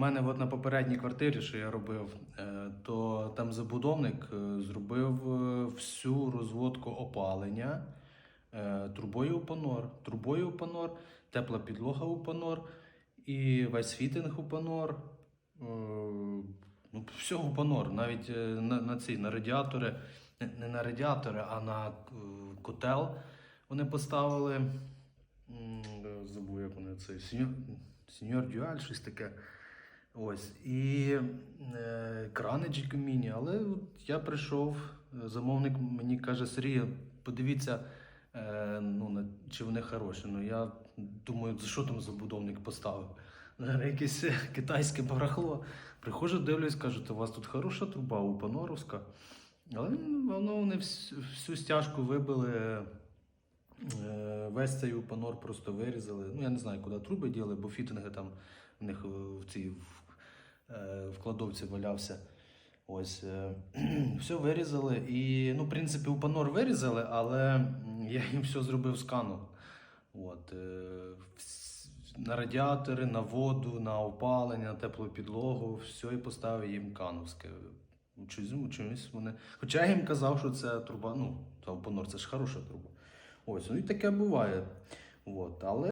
У мене от на попередній квартирі, що я робив, е, то там забудовник е, зробив е, всю розводку опалення трубою у панор. Трубою у панор, тепла підлога у панор і весь фітинг у панор. Ну, у панор. Навіть на, на ці на радіатори, не, на радіатори, а на котел вони поставили. Забув, як вони це. Сеньор Дюаль, щось таке. Ось. І е, крани Джікоміні. Але от я прийшов, е, замовник мені каже, Сергій, подивіться, е, ну, чи вони хороші. Ну я думаю, за що там забудовник поставив? Наверно, Якесь е, китайське барахло. Приходжу, дивлюсь, кажуть, у вас тут хороша труба, упаноровська. Але ну, воно вони всю, всю стяжку вибили. Весь цей упанор просто вирізали. Ну, я не знаю, куди труби діли, бо фітинги там в них е, в цій е, в кладовці валявся. Ось е, все вирізали. І, ну, в принципі, упанор вирізали, але я їм все зробив сканом. От, на радіатори, на воду, на опалення, на теплу підлогу, все і поставив їм кановське. Чомусь, вони. Хоча я їм казав, що це труба, ну, та опонор, це ж хороша труба. Ось, ну і таке буває. От, але